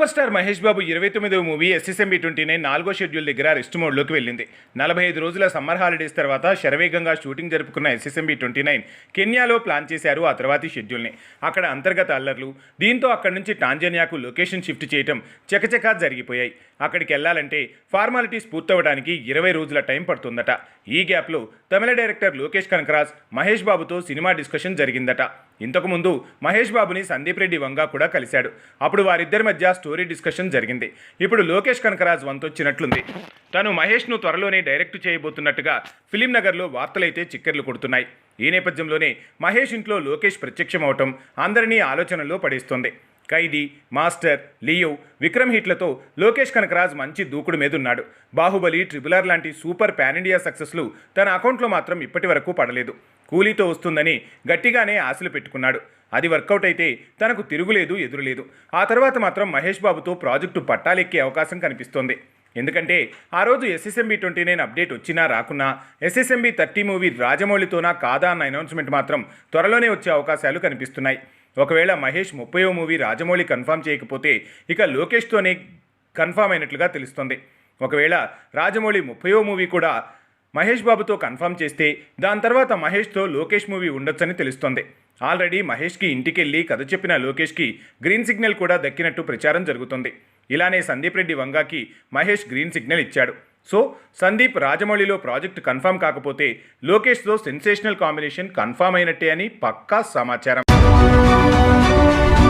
Super star Mahesh Babu ఇరవై తొమ్మిదవ movie SSMB twenty nine నాలుగో షెడ్యూల్ దగ్గర రెస్ట్ మోడ్లోకి వెళ్ళింది. నలభై ఐదు రోజుల సమ్మర్ హాలిడేస్ తర్వాత శరవేగంగా షూటింగ్ జరుపుకున్న ఎస్ఎస్ఎంబి ట్వంటీ నైన్ కెన్యాలో ప్లాన్ చేశారు ఆ తర్వాతి షెడ్యూల్ని. అక్కడ అంతర్గత అల్లర్లు దీంతో అక్కడి నుంచి టాంజానియాకు లొకేషన్ షిఫ్ట్ చేయటం చకచకా జరిగిపోయాయి. అక్కడికి వెళ్ళాలంటే ఫార్మాలిటీస్ పూర్తవడానికి ఇరవై రోజుల టైం పడుతుందట. ఈ గ్యాప్లో తమిళ డైరెక్టర్ లోకేష్ కనకరాజ్ మహేష్ బాబుతో సినిమా డిస్కషన్ జరిగిందట. ఇంతకుముందు మహేష్ బాబుని సందీప్ రెడ్డి వంగా కూడా కలిశాడు. అప్పుడు వారిద్దరి మధ్య స్టోరీ స్టోరీ డిస్కషన్ జరిగింది. ఇప్పుడు లోకేష్ కనకరాజ్ వంతొచ్చినట్లుంది. తను మహేష్ను త్వరలోనే డైరెక్ట్ చేయబోతున్నట్టుగా ఫిలిం నగర్లో వార్తలైతే చిక్కర్లు కొడుతున్నాయి. ఈ నేపథ్యంలోనే మహేష్ ఇంట్లో లోకేష్ ప్రత్యక్షమవటం అందరినీ ఆలోచనలో పడేస్తోంది. ఖైదీ మాస్టర్ లియో విక్రమ్ హిట్లతో లోకేష్ కనకరాజ్ మంచి దూకుడు మీదున్నాడు. బాహుబలి ట్రిబులర్ లాంటి సూపర్ పాన్ ఇండియా సక్సెస్లు తన అకౌంట్లో మాత్రం ఇప్పటి వరకు పడలేదు. కూలీతో వస్తుందని గట్టిగానే ఆశలు పెట్టుకున్నాడు. అది వర్కౌట్ అయితే తనకు తిరుగులేదు ఎదురులేదు. ఆ తర్వాత మాత్రం మహేష్ బాబుతో ప్రాజెక్టు పట్టాలెక్కే అవకాశం కనిపిస్తోంది. ఎందుకంటే ఆ రోజు ఎస్ఎస్ఎంబి ట్వంటీ నైన్ అప్డేట్ వచ్చినా రాకున్నా ఎస్ఎస్ఎంబి థర్టీ మూవీ రాజమౌళితోనా కాదా అన్న అనౌన్స్మెంట్ మాత్రం త్వరలోనే వచ్చే అవకాశాలు కనిపిస్తున్నాయి. ఒకవేళ మహేష్ ముప్పయో మూవీ రాజమౌళి కన్ఫామ్ చేయకపోతే ఇక లోకేష్తోనే కన్ఫామ్ అయినట్లుగా తెలుస్తుంది. ఒకవేళ రాజమౌళి ముప్పయో మూవీ కూడా మహేష్ బాబుతో కన్ఫర్మ్ చేస్తే దాని తర్వాత మహేష్తో లోకేష్ మూవీ ఉండొచ్చని తెలుస్తోంది. ఆల్రెడీ మహేష్కి ఇంటికెళ్ళి కథ చెప్పిన లోకేష్కి గ్రీన్ సిగ్నల్ కూడా దక్కినట్టు ప్రచారం జరుగుతుంది. ఇలానే సందీప్ రెడ్డి వంగాకి మహేష్ గ్రీన్ సిగ్నల్ ఇచ్చాడు. సో సందీప్ రాజమౌళిలో ప్రాజెక్ట్ కన్ఫామ్ కాకపోతే లోకేష్తో సెన్సేషనల్ కాంబినేషన్ కన్ఫామ్ అయినట్టే అని పక్కా సమాచారం.